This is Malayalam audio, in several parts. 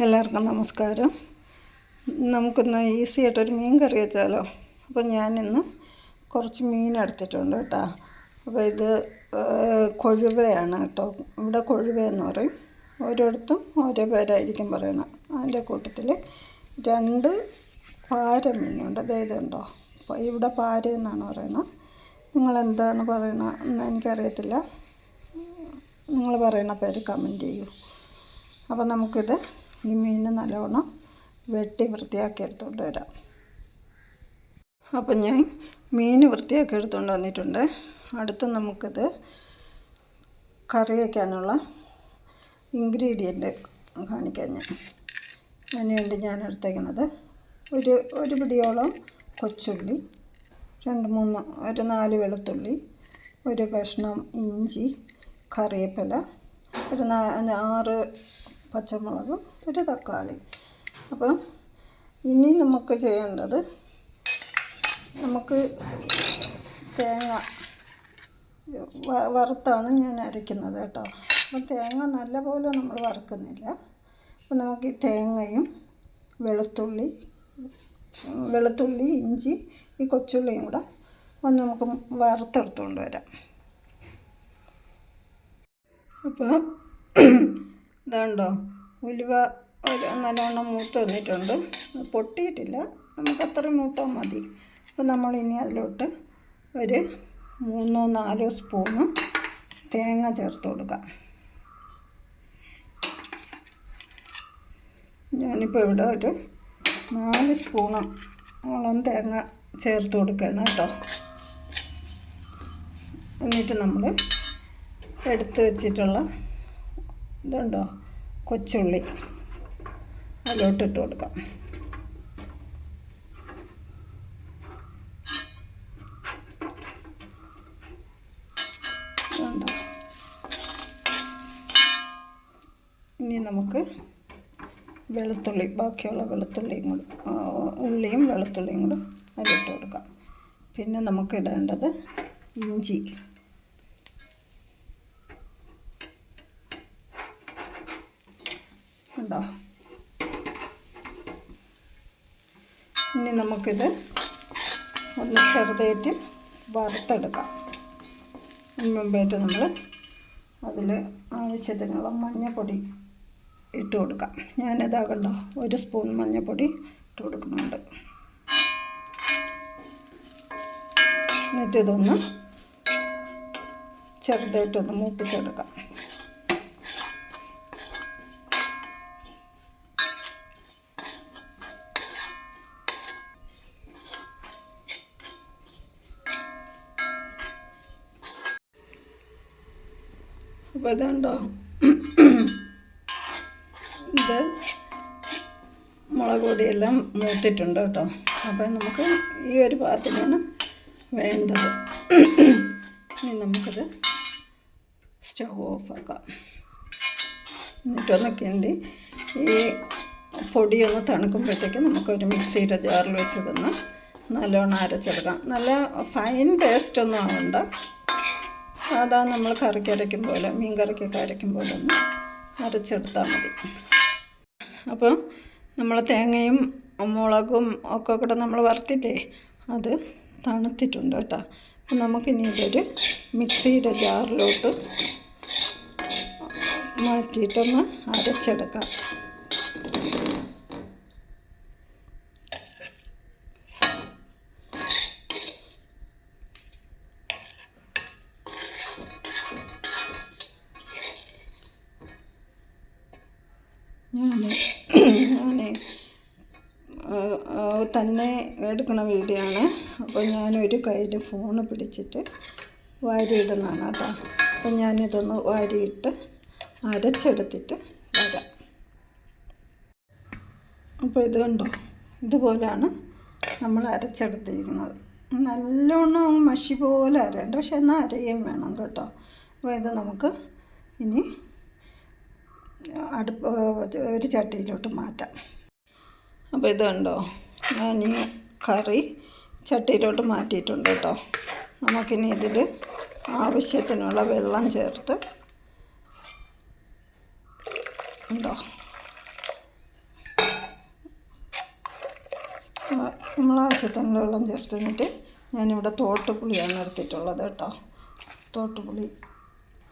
എല്ലാവർക്കും നമസ്കാരം. നമുക്കിന്ന് ഈസി ആയിട്ടൊരു മീൻ കറി വെച്ചാലോ? അപ്പോൾ ഞാനിന്ന് കുറച്ച് മീൻ എടുത്തിട്ടുണ്ട് കേട്ടോ. അപ്പോൾ ഇത് കൊഴുവയാണ് കേട്ടോ. ഇവിടെ കൊഴുവയെന്ന് പറയും. ഓരോരുത്തും ഓരോ പേരായിരിക്കും പറയണം അതിന്റെ കൂട്ടത്തിൽ രണ്ട് പാര മീനുണ്ട്. അതായത് ഉണ്ടോ അപ്പോൾ ഇവിടെ പാര എന്നാണ് പറയണത്. നിങ്ങളെന്താണ് പറയണത് എന്ന് എനിക്കറിയത്തില്ല. നിങ്ങൾ പറയുന്ന പേര് കമന്റ് ചെയ്യൂ. അപ്പോൾ നമുക്കിത് ഈ മീൻ നല്ലോണം വെട്ടി വൃത്തിയാക്കി എടുത്തുകൊണ്ട് വരാം. അപ്പം ഞാൻ മീൻ വൃത്തിയാക്കി എടുത്തുകൊണ്ട് വന്നിട്ടുണ്ട്. അടുത്ത് നമുക്കിത് കറി വയ്ക്കാനുള്ള ഇൻഗ്രീഡിയന്റ് കാണിക്കാൻ ഞാൻ. അതിനുവേണ്ടി ഞാൻ എടുത്തേക്കണത് ഒരു ഒരു പിടിയോളം കൊച്ചുള്ളി രണ്ട് മൂന്ന് ഒരു നാല് വെളുത്തുള്ളി ഒരു കഷ്ണം ഇഞ്ചി കറിവേപ്പില ഒരു നാ ആറ് പച്ചമുളക് ഒരു തക്കാളി. അപ്പം ഇനി നമുക്ക് ചെയ്യേണ്ടത് നമുക്ക് തേങ്ങ വറുത്താണ് ഞാൻ അരയ്ക്കുന്നത് കേട്ടോ. അപ്പം തേങ്ങ നല്ല പോലെ നമ്മൾ വറുക്കുന്നില്ല. അപ്പം നമുക്ക് ഈ തേങ്ങയും വെളുത്തുള്ളി വെളുത്തുള്ളി ഇഞ്ചി ഈ കൊച്ചുള്ളിയും കൂടെ ഒന്ന് നമുക്ക് വറുത്തെടുത്തുകൊണ്ട് വരാം. അപ്പോൾ ഇതുണ്ടോ ഉലുവ ഒരു നല്ലോണം മൂത്ത് വന്നിട്ടുണ്ട്. പൊട്ടിയിട്ടില്ല. നമുക്ക് അത്രയും മൂത്താൽ മതി. അപ്പോൾ നമ്മളിനി അതിലോട്ട് ഒരു മൂന്നോ നാലോ സ്പൂണ് തേങ്ങ ചേർത്ത് കൊടുക്കാം. ഞാനിപ്പോൾ ഇവിടെ ഒരു നാല് സ്പൂണ് ഓളം തേങ്ങ ചേർത്ത് കൊടുക്കണം കേട്ടോ. എന്നിട്ട് നമ്മൾ എടുത്ത് വെച്ചിട്ടുള്ള ഇതുണ്ടോ കൊച്ചുള്ളി. അതിലോട്ടിട്ട് കൊടുക്കാം. ഇതുണ്ടോ? ഇനി നമുക്ക് വെളുത്തുള്ളി ബാക്കിയുള്ള വെളുത്തുള്ളിയും കൂടി ഉള്ളിയും വെളുത്തുള്ളിയും കൂടി അതിലിട്ട് കൊടുക്കാം. പിന്നെ നമുക്ക് ഇടേണ്ടത് ഇഞ്ചി. ഉണ്ടോ ഇനി നമുക്കിത് ഒന്ന് ചെറുതായിട്ട് വറുത്തെടുക്കാം. മുമ്പായിട്ട് നമ്മൾ അതിൽ ആവശ്യത്തിനുള്ള മഞ്ഞൾപ്പൊടി ഇട്ട് കൊടുക്കാം. ഞാനിതാ കണ്ടോ ഒരു സ്പൂൺ മഞ്ഞൾപ്പൊടി ഇട്ട് കൊടുക്കുന്നുണ്ട്. എന്നിട്ടിതൊന്ന് ചെറുതായിട്ടൊന്ന് മൂപ്പിച്ചെടുക്കാം. അപ്പോൾ ഇതുണ്ടോ ഇത് മുളക് പൊടിയെല്ലാം മൂട്ടിട്ടുണ്ട് കേട്ടോ. അപ്പം നമുക്ക് ഈ ഒരു പാത്രമാണ് വേണ്ടത്. ഇനി നമുക്കത് സ്റ്റവ് ഓഫാക്കാം എന്നിട്ടൊന്ന് കിണ്ടി ഈ പൊടിയൊന്ന് തണുക്കുമ്പോഴത്തേക്ക് നമുക്കൊരു മിക്സിയുടെ ജാറിൽ വെച്ച് തന്ന് നല്ലോണം അരച്ചെടുക്കാം. നല്ല ഫൈൻ പേസ്റ്റൊന്നും ആവണ്ട. സാധാ നമ്മൾ കറിക്ക് അരയ്ക്കും പോലെ മീൻ കറിക്കൊക്കെ അരയ്ക്കും പോലെ ഒന്ന് അരച്ചെടുത്താൽ മതി. അപ്പോൾ നമ്മൾ തേങ്ങയും മുളകും ഒക്കെ കൂടെ നമ്മൾ വറുത്തില്ലേ അത് തണുത്തിട്ടുണ്ട് കേട്ടോ. അപ്പം നമുക്കിനി ഇതൊരു മിക്സിയുടെ ജാറിലോട്ട് മാറ്റിയിട്ടൊന്ന് അരച്ചെടുക്കാം ഞാൻ ഞാൻ തന്നെ എടുക്കണ വീഡിയോ ആണ്. അപ്പോൾ ഞാനൊരു കയ്യിൽ ഫോണ് പിടിച്ചിട്ട് വാരിയിടുന്നതാണ് കേട്ടോ. അപ്പം ഞാനിതൊന്ന് വാരിയിട്ട് അരച്ചെടുത്തിട്ട് വരാം. അപ്പോൾ ഇത് കണ്ടോ? ഇതുപോലെയാണ് നമ്മൾ അരച്ചെടുത്തിരിക്കുന്നത്. നല്ലോണം മഷി പോലെ അരയണ്ട. പക്ഷെ എന്നാൽ അരയും വേണം കേട്ടോ. അപ്പോൾ ഇത് നമുക്ക് ഇനി അടുപ്പ് ഒരു ചട്ടിയിലോട്ട് മാറ്റാം. അപ്പോൾ ഇത് കണ്ടോ? ഞാനിന്ന് കറി ചട്ടിയിലോട്ട് മാറ്റിയിട്ടുണ്ട് കേട്ടോ. നമുക്കിനി ഇതിൽ ആവശ്യത്തിനുള്ള വെള്ളം ചേർത്ത് ഉണ്ടോ? നമ്മൾ ആവശ്യത്തിനുള്ള വെള്ളം ചേർത്ത് എന്നിട്ട് ഞാനിവിടെ തോട്ടുപുളിയാണ് എടുത്തിട്ടുള്ളത് കേട്ടോ. തോട്ടുപുളി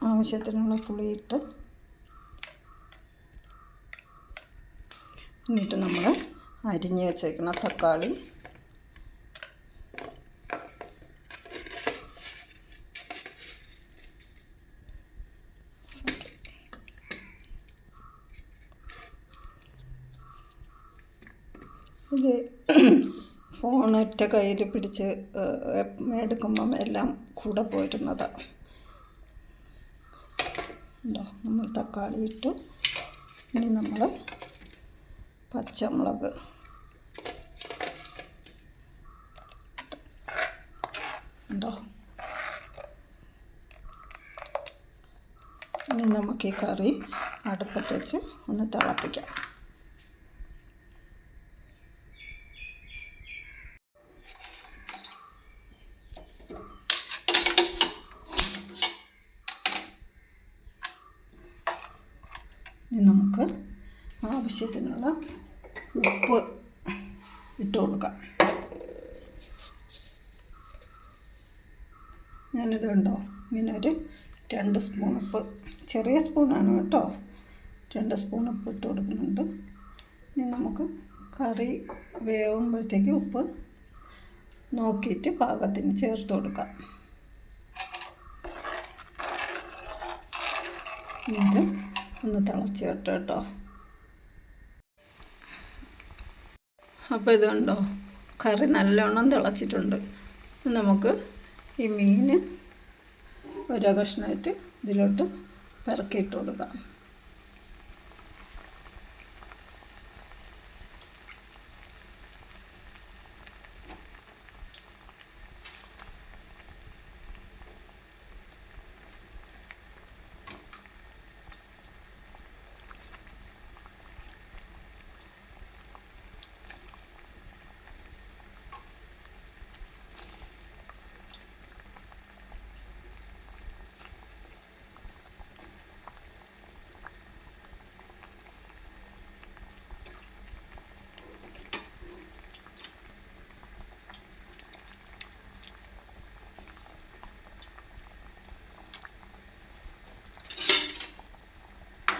ആവശ്യത്തിനുള്ള പുളിയിട്ട് എന്നിട്ട് നമ്മൾ അരിഞ്ഞ് വെച്ചേക്കുന്ന തക്കാളി. ഇത് ഫോൺ ഒറ്റ കയ്യിൽ പിടിച്ച് എടുക്കുമ്പം എല്ലാം കൂടെ പോയിരുന്നതാണ് നമ്മൾ തക്കാളി ഇട്ടു. ഇനി നമ്മൾ പച്ചമുളക്. ഉണ്ടോ? ഇനി നമുക്ക് ഈ കറി അടുപ്പത്ത് വെച്ച് ഒന്ന് തിളപ്പിക്കാം. ഇനി നമുക്ക് ആവശ്യത്തിനുള്ള ഉപ്പ് ഇട്ട് കൊടുക്കാം. ഞാനിത് ഉണ്ടോ ഇങ്ങനെ രണ്ട് സ്പൂൺ ഉപ്പ്. ചെറിയ സ്പൂണാണ് കേട്ടോ. രണ്ട് സ്പൂൺ ഉപ്പ് ഇട്ട് കൊടുക്കുന്നുണ്ട്. ഇനി നമുക്ക് കറി വേവുമ്പോഴത്തേക്ക് ഉപ്പ് നോക്കിയിട്ട് പാകത്തിന് ചേർത്ത് കൊടുക്കാം. ഇത് ഒന്ന് തിളച്ച് വിട്ട് കേട്ടോ. അപ്പോൾ ഇതുണ്ടോ? കറി നല്ലോണം തിളച്ചിട്ടുണ്ട്. നമുക്ക് ഈ മീൻ ഓരോ കഷ്ണമായിട്ട് ഇതിലോട്ട് പെറുക്കിയിട്ട് കൊടുക്കാം.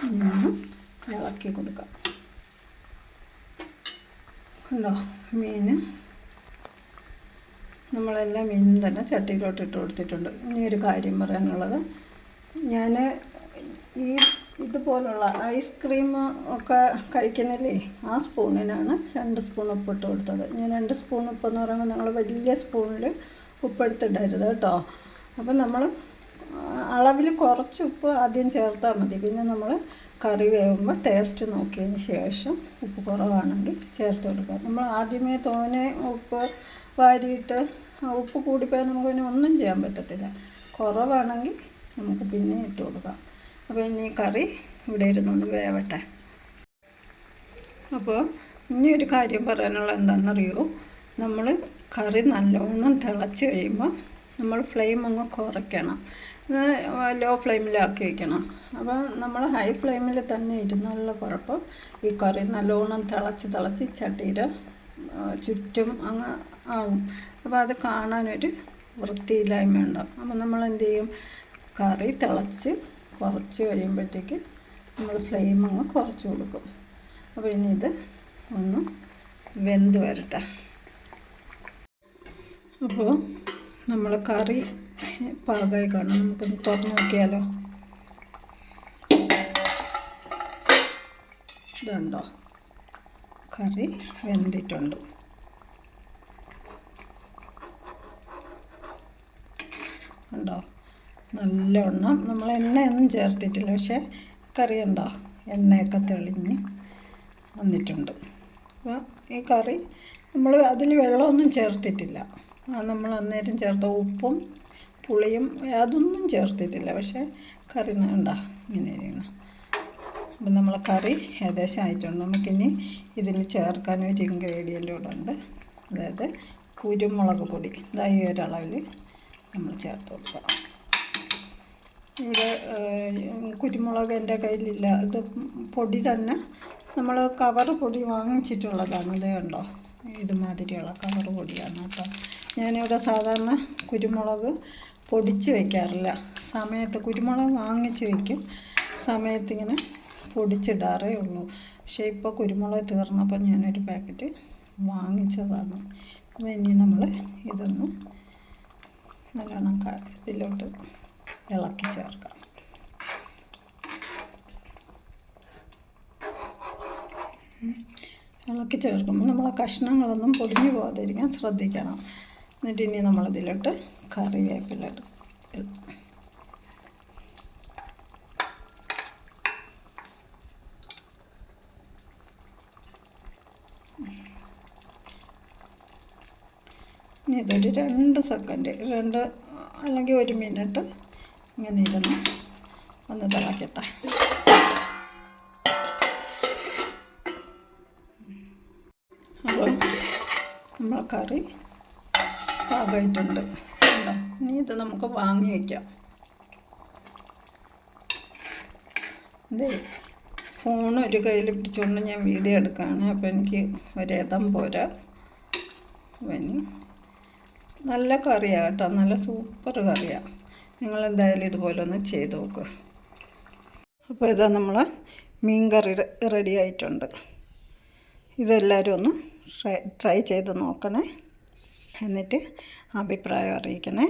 നിന്ന് ഇളക്കി കൊടുക്കാം കണ്ടോ മീൻ. നമ്മളെല്ലാം മീനും തന്നെ ചട്ടിയിലോട്ട് ഇട്ട് കൊടുത്തിട്ടുണ്ട്. ഇനി ഒരു കാര്യം പറയാനുള്ളത്. ഞാൻ ഈ ഇതുപോലുള്ള ഐസ്ക്രീം ഒക്കെ കഴിക്കുന്നില്ലേ? ആ സ്പൂണിനാണ് രണ്ട് സ്പൂൺ ഉപ്പിട്ട് കൊടുത്തത്. ഞാൻ രണ്ട് സ്പൂൺ ഉപ്പെന്ന് പറയുമ്പോൾ നിങ്ങൾ വലിയ സ്പൂണിൽ ഉപ്പെടുത്തിടരുത് കേട്ടോ. അപ്പം നമ്മൾ അളവിൽ കുറച്ച് ഉപ്പ് ആദ്യം ചേർത്താൽ മതി. പിന്നെ നമ്മൾ കറി വേവുമ്പോൾ ടേസ്റ്റ് നോക്കിയതിന് ശേഷം ഉപ്പ് കുറവാണെങ്കിൽ ചേർത്ത് കൊടുക്കുക. നമ്മൾ ആദ്യമേ തോനെ ഉപ്പ് വാരിയിട്ട് ഉപ്പ് കൂടിപ്പോയാൽ നമുക്ക് പിന്നെ ഒന്നും ചെയ്യാൻ പറ്റത്തില്ല. കുറവാണെങ്കിൽ നമുക്ക് പിന്നെ ഇട്ട് കൊടുക്കാം. അപ്പോൾ ഇനി കറി ഇവിടെ ഇരുന്നുകൊണ്ട് വേവട്ടെ. അപ്പോൾ ഇനി ഒരു കാര്യം പറയാനുള്ള എന്താണെന്നറിയോ? നമ്മൾ കറി നല്ലോണം തിളച്ച് കഴിയുമ്പോൾ നമ്മൾ ഫ്ലെയിം അങ്ങ് കുറയ്ക്കണം. ഇത് ലോ ഫ്ലെയിമിലാക്കി വയ്ക്കണം അപ്പോൾ നമ്മൾ ഹൈ ഫ്ലെയിമിൽ തന്നെ ഇരുന്നുള്ള കുഴപ്പം ഈ കറി നല്ലോണം തിളച്ച് തിളച്ച് ചട്ടിയുടെ ചുറ്റും അങ്ങ് ആവും. അപ്പോൾ അത് കാണാനൊരു വൃത്തിയില്ലായ്മ ഉണ്ടാവും. അപ്പോൾ നമ്മൾ എന്ത് ചെയ്യും? കറി തിളച്ച് കുറച്ച് കഴിയുമ്പോഴത്തേക്ക് നമ്മൾ ഫ്ലെയിം അങ്ങ് കുറച്ച് കൊടുക്കും. അപ്പോൾ ഇനി ഇത് ഒന്ന് വെന്ത് വരട്ടെ. അപ്പോൾ നമ്മൾ കറി പാകമായി കാണും നമുക്കൊന്ന് തുറന്ന് നോക്കിയാലോ? ഇതുണ്ടോ? കറി വെന്തിട്ടുണ്ട്. ഉണ്ടോ? നല്ലവണ്ണം. നമ്മൾ എണ്ണയൊന്നും ചേർത്തിട്ടില്ല. പക്ഷേ കറി ഉണ്ടോ? എണ്ണയൊക്കെ തെളിഞ്ഞ് വന്നിട്ടുണ്ട്. അപ്പോൾ ഈ കറി നമ്മൾ അതിൽ വെള്ളമൊന്നും ചേർത്തിട്ടില്ല. നമ്മൾ അന്നേരം ചേർത്ത ഉപ്പും പുളിയും അതൊന്നും ചേർത്തിട്ടില്ല. പക്ഷേ കറി ഉണ്ടാ? ഇങ്ങനെ ഇരിക്കണം. അപ്പം നമ്മൾ കറി ഏകദേശം ആയിട്ടുണ്ട്. നമുക്കിനി ഇതിൽ ചേർക്കാൻ ഒരു ഇൻഗ്രീഡിയന്റ് കൂടെ ഉണ്ട്. അതായത് കുരുമുളക് പൊടി. ഇതാ ഈ ഒരളവിൽ നമ്മൾ ചേർത്ത് കൊടുക്കാം ഇവിടെ കുരുമുളക് എന്റെ കയ്യിലില്ല. ഇത് പൊടി തന്നെ നമ്മൾ കവർ പൊടി വാങ്ങിച്ചിട്ടുള്ളതാണ്. ഇതേ കണ്ടോ? ഇതുമാതിരിയുള്ള കളർ പൊടിയാണ് കേട്ടോ. ഞാനിവിടെ സാധാരണ കുരുമുളക് പൊടിച്ച് വയ്ക്കാറില്ല സമയത്ത് കുരുമുളക് വാങ്ങിച്ച് വയ്ക്കും സമയത്തിങ്ങനെ പൊടിച്ചിടാറേ ഉള്ളൂ. പക്ഷേ ഇപ്പോൾ കുരുമുളക് തീർന്നപ്പോൾ ഞാനൊരു പാക്കറ്റ് വാങ്ങിച്ചതാണ്. അപ്പോൾ ഇനി നമ്മൾ ഇതൊന്ന് നല്ലോണം ഇതിലോട്ട് ഇളക്കി ചേർക്കാം. ഇളക്കി ചേർക്കുമ്പോൾ നമ്മൾ ആ കഷ്ണങ്ങളൊന്നും പൊടിഞ്ഞു പോകാതിരിക്കാൻ ശ്രദ്ധിക്കണം. എന്നിട്ട് ഇനി നമ്മളിതിലോട്ട് കറിവേപ്പില ഇതൊരു രണ്ട് സെക്കൻഡ് രണ്ട് അല്ലെങ്കിൽ ഒരു മിനിറ്റ് ഇങ്ങനെ ഇരുന്ന് ഒന്ന് തിളക്കട്ടെ. കറി പാകമായിട്ടുണ്ട് കണ്ടോ ഇനി ഇത് നമുക്ക് വാങ്ങി വയ്ക്കാം അതേ ഫോൺ ഒരു കയ്യിൽ പിടിച്ചുകൊണ്ട് ഞാൻ വീഡിയോ എടുക്കുകയാണ് അപ്പോൾ എനിക്ക് ഒരേതം പോരാ. ഇനി നല്ല കറിയാണ് കേട്ടോ. നല്ല സൂപ്പർ കറിയാണ് നിങ്ങളെന്തായാലും ഇതുപോലെ ഒന്ന് ചെയ്ത് നോക്കുക അപ്പോൾ ഇതാ നമ്മൾ മീൻ കറി റെഡി ആയിട്ടുണ്ട്. ഇതെല്ലാവരും ഒന്ന് ട്രൈ ചെയ്ത് നോക്കണേ. എന്നിട്ട് അഭിപ്രായം അറിയിക്കണേ.